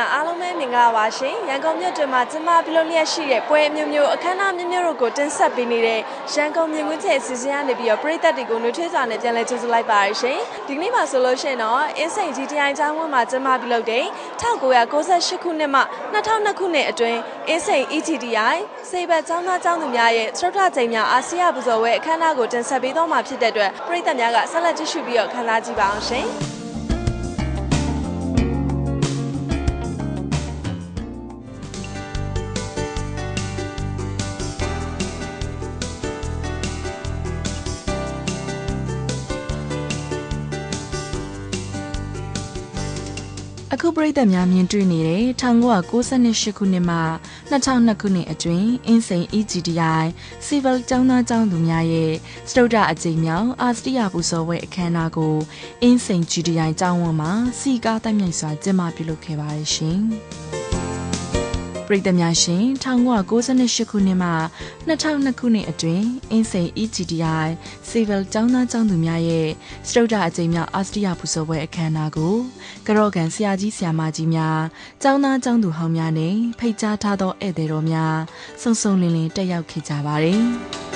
များအားလုံးပဲမင်္ဂလာပါရှင်ရန်ကုန်မြို့တွင်မှာကျင်းပပြုလုပ်လျက်ရှိတဲ့ပွဲအမျိုးမျိုးအခမ်းအနားမျိုးမျိုးတို့ကိုတင်ဆက်ပေးနေတဲ့ရန်ကုန်မြင်ကွင်းချေအစီအစဉ်ကနေပြီးတော့ပြည်သက်တွေကိုနှွေးထွေးစွာနဲ့ပြန်လည်ကြိုဆိုလိုက်ပါရရှင်ဒီကနေ့မှာဆိုလို့ရှိရင်တော့အင်းစိန် GTI ကျောင်းဝင်းမှာကျင်းပပြုလုပ်တဲ့1998ခုနှစ်မှ2002ခုနှစ်အတွင်းအင်းစိန် EGTI စေဘတ်ကျောင်းသားကျောင်းသူများရဲ့သရုတ်ထချိန်များအာဆီယပူဇော်ဝဲအခမ်းအနားကိုတင်ဆက်ပေးတော့မှာဖြစ်တဲ့အတွက်ပြည်သက်များကဆက်လက်ကြည့်ရှုပြီးတော့ခံစားကြည့်ပါအောင်ရှင် အခုပြည်သက်များမြင်တွေ့နေတဲ့1998ခုနှစ်မှ2002ခုနှစ်အတွင်းအင်းစိန် EGDI Civil ကျောင်းသားကျောင်းသူများရဲ့စတုဒ္ဒအကြိမ်မြောက်အာစတိယပူဇော်ပွဲအခမ်းအနားကိုအင်းစိန် GDI ကျောင်းဝန်းမှာစီကားတက်မြိုက်စွာကျင်းပပြုလုပ်ခဲ့ပါတယ်ရှင်။ ပြည်သက်များရှင်1998ခုနှစ်မှ2002ခုနှစ်အတွင်းအင်းစိန် EGDI Civil ကျောင်းသားကျောင်းသူများရဲ့စတုဒ္ဒအကြိမ်မြောက်အာစတိယပူဇော်ပွဲအခမ်းအနားကိုကရော့ကန်ဆရာကြီးဆရာမကြီးများကျောင်းသားကျောင်းသူဟောင်းများနဲ့ဖိတ်ကြားထားသောဧည့်သည်တော်များစုံစုံလင်လင်တက်ရောက်ခဲ့ကြပါတယ်။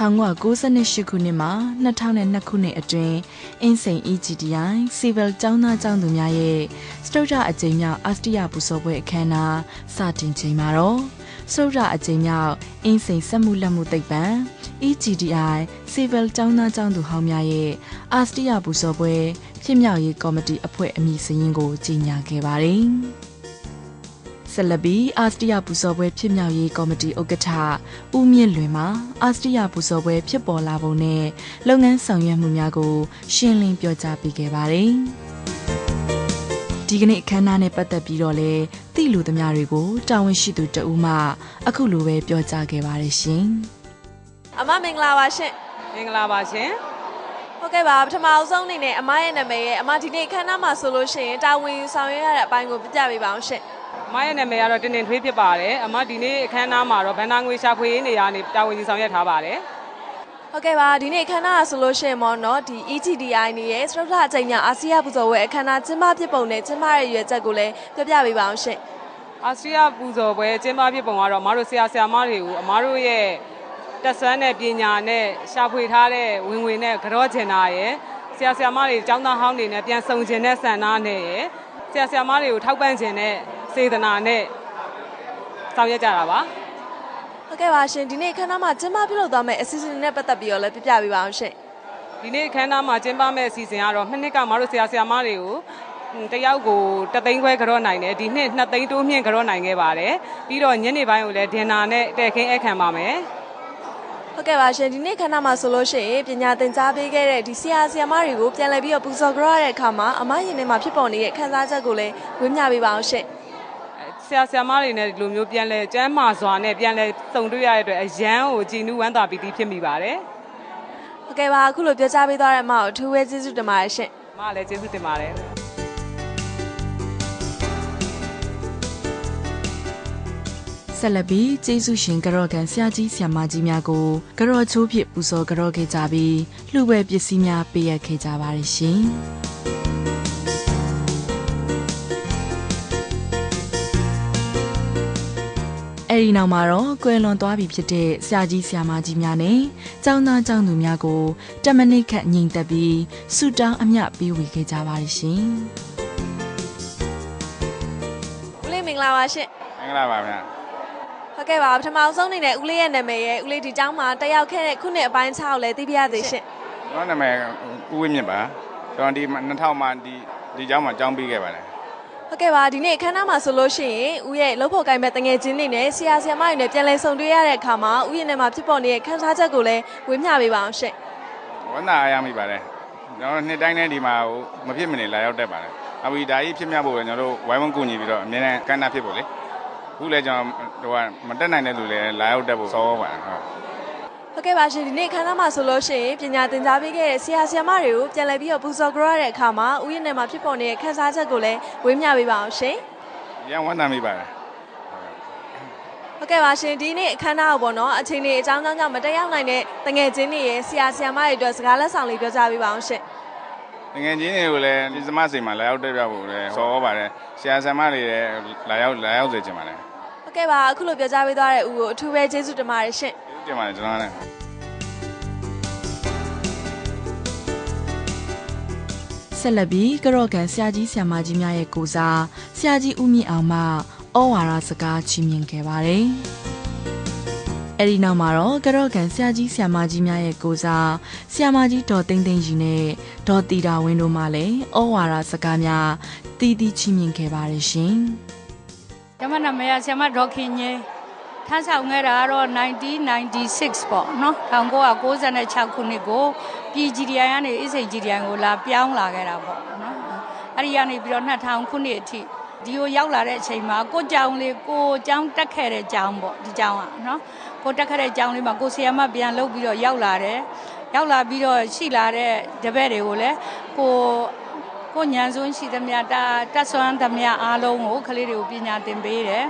1998ခုနှစ်မှာ2002ခုနှစ်အတွင်းအင်းစိန် EGDI Civil ကျောင်းသားကျောင်းသူများရဲ့စတုဒ္ဒအကြိမ်မြောက်အာစတိယပူဇော်ပွဲအခမ်းအနားစတင်ချိန်မှာတော့စတုဒ္ဒအကြိမ်မြောက်အင်းစိန်စက်မှုလက်မှုသိပ္ပံ EGDI Civil ကျောင်းသားကျောင်းသူဟောင်းများရဲ့အာစတိယပူဇော်ပွဲဖြစ်မြောက်ရေးကော်မတီအဖွဲ့အမည်စရင်းကိုကြီးညာခဲ့ပါတယ်။ ဆက်လက်ပြီးအာစတရပူဇော်ပွဲဖြစ်မြောက်ရေးကော်မတီဥက္ကဋ္ဌဦးမြင့်လွင်မှအာစတရပူဇော်ပွဲဖြစ်ပေါ်လာပုံနဲ့လုပ်ငန်းဆောင်ရွက်မှုများကို ရှင်းလင်းပြောကြားပေးခဲ့ပါတယ်။ဒီကနေ့အခမ်းအနားနဲ့ပတ်သက်ပြီးတော့လေသိလူသမားတွေကိုတာဝန်ရှိသူတဦးမှအခုလိုပဲပြောကြားခဲ့ပါတယ်ရှင်။အမမင်္ဂလာပါရှင်မင်္ဂလာပါရှင်ဟုတ်ကဲ့ပါပထမအဆုံးအနေနဲ့အမရဲ့နာမည်ရဲ့အမဒီနေ့ခန်းနားမှာဆိုလို့ရှိရင်တာဝန်ယူဆောင်ရွက်ရတဲ့အပိုင်းကိုပြပြပေးပါအောင်ရှင် အမရဲ့နာမည်ကတော့တင်တင်ထွေးဖြစ်ပါတယ်အမဒီနေ့အခမ်းအနားမှာတော့ဗန္နာငွေရှာဖွေရေးနေရာနေတာဝန်ယူဆောင်ရွက်ထားပါတယ်ဟုတ်ကဲ့ပါဒီနေ့ခန်းနားဆိုလို့ရှိရင်မော်နော်ဒီ EGDI နေရဲ့စရုပ်ထအချိန်ညာအာဆီယပူဇော်ဝဲအခမ်းအနားကျင်းပဖြစ်ပုံနဲ့ကျင်းပရဲ့ရွယ်ချက်ကိုလည်းပြပြပေးပါအောင်ရှင်အာစတြေးလျပူဇော်ပွဲကျင်းပဖြစ်ပုံကတော့အမတို့ဆရာဆရာမတွေကိုအမတို့ရဲ့တက်ဆွမ်းတဲ့ပညာနဲ့ရှာဖွေထားတဲ့ဝင်ဝင်နဲ့ကြောကျင်တာရယ်ဆရာဆရာမတွေចောင်းသားဟောင်းတွေနဲ့ပြန်ဆောင်ကျင်တဲ့ဆန္ဒနဲ့ရယ်ဆရာဆရာမတွေကိုထောက်ပံ့ခြင်းနဲ့ စေတနာနဲ့ဆောင်ရွက်ကြတာပါဟုတ်ကဲ့ပါရှင်ဒီနေ့ခန်းနားမှာကျင်းပပြုလုပ်သွားမယ့်အစီအစဉ်တွေနဲ့ပတ်သက်ပြီးတော့လည်းပြပြပေးပါအောင်ရှင်ဒီနေ့အခမ်းအနားမှာကျင်းပမယ့်အစီအစဉ်ကတော့နှစ်နှစ်ကမတို့ဆရာဆရာမတွေကိုဟွန်းတယောက်ကိုတသိန်းခွဲကြော့နိုင်တယ်ဒီနှစ်နှစ်သိန်းတိုးမြင့်ကြော့နိုင်ခဲ့ပါတယ်ပြီးတော့ညနေပိုင်းကိုလည်းဒင်နာနဲ့တဲ့ခင်းအခမ်းပါမယ်ဟုတ်ကဲ့ပါရှင်ဒီနေ့ခန်းနားမှာဆိုလို့ရှိရင်ပညာသင်ကြားပေးခဲ့တဲ့ဒီဆရာဆရာမတွေကိုပြန်လည်ပြီးတော့ပူဇော်ကြရတဲ့အခါမှာအမရင်ထဲမှာဖြစ်ပေါ်နေတဲ့ခံစားချက်ကိုလည်းဝေမျှပေးပါအောင်ရှင် ဆရာဆရာမတွေနဲ့ဒီလိုမျိုးပြန်လဲကျမ်းမာစွာနဲ့ပြန်လဲစုံတွေ့ရတဲ့အတွက်အရန်ကိုကြည်နူးဝမ်းသာပီတိဖြစ်မိပါတယ်ဟုတ်ကဲ့ပါအခုလိုပြောကြားပေးသွားတဲ့အမကိုအထူးပဲကျေးဇူးတင်ပါတယ်ရှင်။မကလည်းကျေးဇူးတင်ပါတယ်ဆက်လက်ပြီးကျေးဇူးရှင်ကရော့ကန်ဆရာကြီးဆရာမကြီးများကိုကရော့ချိုးဖြစ်ပူဇော်ကရော့ခဲ့ကြပြီးလှူပွဲပစ္စည်းများပေးအပ်ခဲ့ကြပါတယ်ရှင် အဲ့ဒီနောက်မှာတော့ကွယ်လွန်သွားပြီဖြစ်တဲ့ဆရာကြီးဆရာမကြီးများနဲ့ကျောင်းသားကျောင်းသူများကိုတမနစ်ခတ်ညီန်တက်ပြီးဆုတောင်းအမြပေးဝေခဲ့ကြပါတယ်ရှင်ဦးလေးမင်္ဂလာပါရှင်မင်္ဂလာပါဗျာဟုတ်ကဲ့ပါပထမဆုံးအနေနဲ့ဦးလေးရဲ့နာမည်ရဲ့ဦးလေးဒီကျောင်းမှာတက်ရောက်ခဲ့တဲ့ခုနှစ်အပိုင်း6ကိုလည်းသိပြရသေးရှင်ကျွန်တော်နာမည်ဦးဝင်းမြင့်ပါကျွန်တော်ဒီ2000မှာဒီဒီကျောင်းမှာကျောင်းပြီးခဲ့ပါတယ် ဟုတ်ကဲ့ပါဒီနေ့အခမ်းအနားမှာဆိုလို့ရှိရင်ဦးရဲ့လှုပ်ဖို့ကိုင်းမဲ့တငယ်ချင်းတွေနဲ့ဆရာဆရာမတွေနဲ့ပြန်လည်ဆုံတွေ့ရတဲ့အခါမှာဦးရဲ့နေမှာဖြစ်ပေါ်နေတဲ့ခံစားချက်ကိုလည်းဝေမျှပေးပါအောင်ရှင်ဝမ်းသာအားရမိပါတယ်ကျွန်တော်နှစ်တိုင်းနဲ့ဒီမှာဟိုမဖြစ်မနေလာရောက်တတ်ပါတယ်အခုဒီဒါကြီးဖြစ်မြတ်ဖို့ပဲကျွန်တော်တို့ဝိုင်းဝန်းကူညီပြီးတော့အများနဲ့ကမ်းနားဖြစ်ဖို့လေအခုလည်းကျွန်တော်ဟိုကမတက်နိုင်တဲ့လူလည်းလာရောက်တတ်ဖို့စောပါတယ်ဟုတ် ဟုတ်ကဲ့ပါရှင်ဒီနေ့အခမ်းအနားမှာဆိုလို့ရှိရင်ပညာသင်ကြားပေးခဲ့တဲ့ဆရာဆရာမတွေကိုပြန်လည်ပြီးတော့ပူဇော်ကြရတဲ့အခါမှာဦးရဲ့နေမှာဖြစ်ပေါ်နေတဲ့ခံစားချက်ကိုလည်းဝေမျှပေးပါအောင်ရှင်ရန်ဝမ်းသာမိပါတယ်ဟုတ်ကဲ့ပါရှင်ဒီနေ့အခမ်းအနားကိုပေါ့နော်အချိန်လေးအကြောင်းကြောင့်ကြောင့်မတက်ရောက်နိုင်တဲ့တငယ်ချင်းတွေရဲ့ဆရာဆရာမတွေအတွက်စကားလက်ဆောင်လေးပြောကြားပေးပါအောင်ရှင်တကယ်ချင်းတွေကိုလည်းဒီစမစိန်မှာလာရောက်တက်ပြဖို့လည်းဆော်ပါတယ်ဆရာဆရာမတွေလည်းလာရောက်လာရောက်စေချင်ပါတယ်ဟုတ်ကဲ့ပါအခုလိုပြောကြားပေးသွားတဲ့ဦးကိုအထူးပဲကျေးဇူးတင်ပါတယ်ရှင် တင်ပါတယ်ကျွန်တော်လည်းဆက်လက်ပြီးကရော့ကန်ဆရာကြီးဆရာမကြီးများရဲ့ကိုစားဆရာကြီးဦးမြင့်အောင်မှဩဝါဒစကားချီးမြှင့်ခဲ့ပါတယ်။အဲဒီနောက်မှာတော့ကရော့ကန်ဆရာကြီးဆရာမကြီးများရဲ့ကိုစားဆရာမကြီးဒေါ်သိန်းသိန်းကြီးနဲ့ဒေါ်တီတာဝင်းတို့မှလည်းဩဝါဒစကားများတီးတီးချီးမြှင့်ခဲ့ပါတယ်ရှင်။ကျမနာမည်ကဆရာမဒေါက်ခင်ကြီး ထမ်းဆောင်ခဲ့တာကတော့1996ပေါ့နော်1996ခုနှစ်ကိုပြည် GDI ကနေ ISA GDI ကိုလာပြောင်းလာခဲ့တာပေါ့နော်အဲ့ဒီကနေပြီးတော့2000ခုနှစ်အထိဒီကိုရောက်လာတဲ့အချိန်မှာကိုကြောင်လေးကိုကြောင်တက်ခဲ့တဲ့ကြောင်ပေါ့ဒီကြောင်ကနော်ကိုတက်ခဲ့တဲ့ကြောင်လေးမှာကိုဆီယမပြန်လုပ်ပြီးတော့ရောက်လာတယ်ရောက်လာပြီးတော့ရှိလာတဲ့တပည့်တွေကိုလည်းကိုကိုညံစွန်းရှိသမျှတာတက်ဆွမ်းသမျှအားလုံးကိုကလေးတွေကိုပညာသင်ပေးတယ်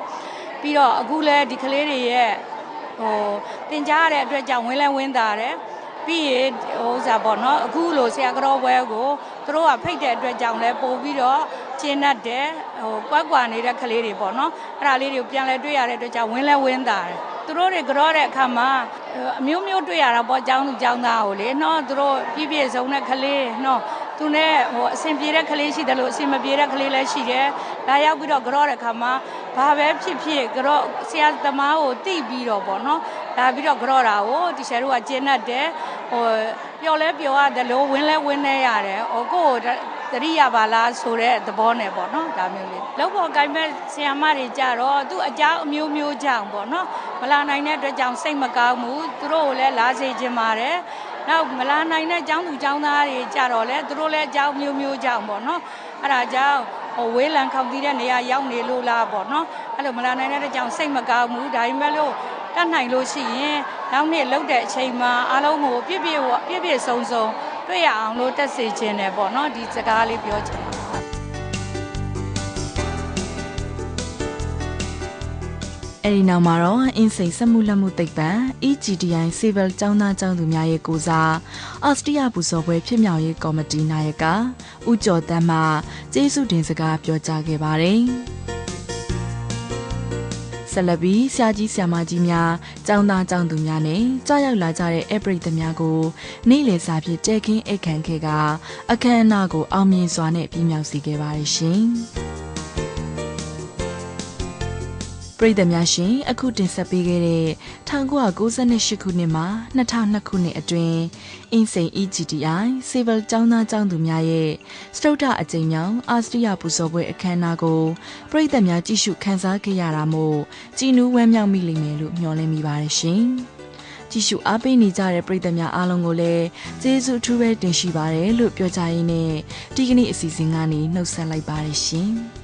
ပြီးတော့အခုလဲဒီကလေးတွေရဲ့ဟိုသင်ကြားရတဲ့အတွက်ကြောင့်ဝင်းလဲဝင်းတာတယ်ပြီးရင်ဟိုဥစားပေါ့နော်အခုလိုဆရာကြောဘွဲကိုသူတို့ကဖိတ်တဲ့အတွက်ကြောင့်လဲပို့ပြီးတော့ကျင်းတတ်တယ်ဟိုကွက်ကွာနေတဲ့ကလေးတွေပေါ့နော်အဲ့ဒါလေးတွေကိုပြန်လဲတွေ့ရတဲ့အတွက်ကြောင့်ဝင်းလဲဝင်းတာတယ်သူတို့တွေကြောတဲ့အခါမှာအမျိုးမျိုးတွေ့ရတာပေါ့အကြောင်းလူအကြောင်းသားကိုလေနော်သူတို့ပြည့်ပြည့်စုံတဲ့ကလေးနော် သူနဲ့ဟိုအဆင်ပြေတဲ့ကလေးရှိတယ်လို့အဆင်မပြေတဲ့ကလေးလည်းရှိတယ်။ဒါရောက်ပြီးတော့ကြောတဲ့အခါမှာဘာပဲဖြစ်ဖြစ်ကြောဆရာသမားကိုတိပြီးတော့ပေါ့နော်။ဒါပြီးတော့ကြောတာကိုဒီဆရာတို့ကကျင်းတတ်တယ်။ဟိုပျော်လဲပျော်ရတယ်လို့ဝင်းလဲဝင်းနေရတယ်။ဟိုကိုယ်ကိုတတိယပါလားဆိုတဲ့သဘောနဲ့ပေါ့နော်ဒါမျိုးလေးလောက်ပေါ်ကိုင်မဲ့ဆရာမတွေကြတော့သူအကြောင်းအမျိုးမျိုးကြောင့်ပေါ့နော်မလာနိုင်တဲ့အတွက်ကြောင့်စိတ်မကောင်းဘူးသူတို့ကိုလည်းလာစေခြင်းပါတယ် နောက်မလာနိုင်တဲ့ကျောင်းသူကျောင်းသားတွေကြတော့လေသူတို့လည်းအကြောင်းမျိုးမျိုးကြောင့်ပေါ့နော်အဲ့ဒါကြောင့်ဟိုဝေးလံခေါက်တီးတဲ့နေရာရောက်နေလို့လားပေါ့နော်အဲ့လိုမလာနိုင်တဲ့ကြောင့်စိတ်မကောင်းဘူးဒါပေမဲ့လို့တတ်နိုင်လို့ရှိရင်နောက်နေ့လောက်တဲ့အချိန်မှာအားလုံးကိုပြည့်ပြည့်ပြည့်ပြည့်စုံစုံတွေ့ရအောင်လို့တက်စေခြင်းတယ်ပေါ့နော်ဒီစကားလေးပြောချင် အဲဒီနောက်မှာတော့အင်းစိန်စက်မှုလက်မှုသိပ္ပံ EGDI Civil ကျောင်းသားကျောင်းသူများရဲ့ကိုစားအော်စတြီးယားပူဇော်ပွဲဖြစ်မြောက်ရေးကော်မတီနာယကဦးကျော်တန်းမှကျေးဇူးတင်စကားပြောကြားခဲ့ပါတယ်။ဆက်လက်ပြီးဆရာကြီးဆရာမကြီးများကျောင်းသားကျောင်းသူများနဲ့ကြားရောက်လာကြတဲ့ဧပရိသတ်များကိုနေ့လည်စာဖြင့်တဲခင်းအိတ်ခံခဲ့ကအခမ်းအနားကိုအောင်မြင်စွာနဲ့ပြည့်မြောက်စေခဲ့ပါတယ်ရှင်။ ပရိသတ်များရှင်အခုတင်ဆက်ပေးခဲ့တဲ့1998ခုနှစ်မှ2002ခုနှစ်အတွင်းအင်းစိန် EGTI Civil ကျောင်းသားကျောင်းသူများရဲ့စတုဒ္ဓအကြိမ်မြောက်အာစတြီးယားပူဇော်ပွဲအခမ်းအနားကိုပရိသတ်များကြည့်ရှုခန်းစားခဲ့ရတာမို့ကြည်နူးဝမ်းမြောက်မိလိမ့်မယ်လို့မျှော်လင့်မိပါတယ်ရှင်။ကြည့်ရှုအားပေးနေကြတဲ့ပရိသတ်များအားလုံးကိုလည်းကျေးဇူးအထူးပဲတင်ရှိပါတယ်လို့ပြောကြရင်းနဲ့ဒီကနေ့အစီအစဉ်ကနေနှုတ်ဆက်လိုက်ပါတယ်ရှင်။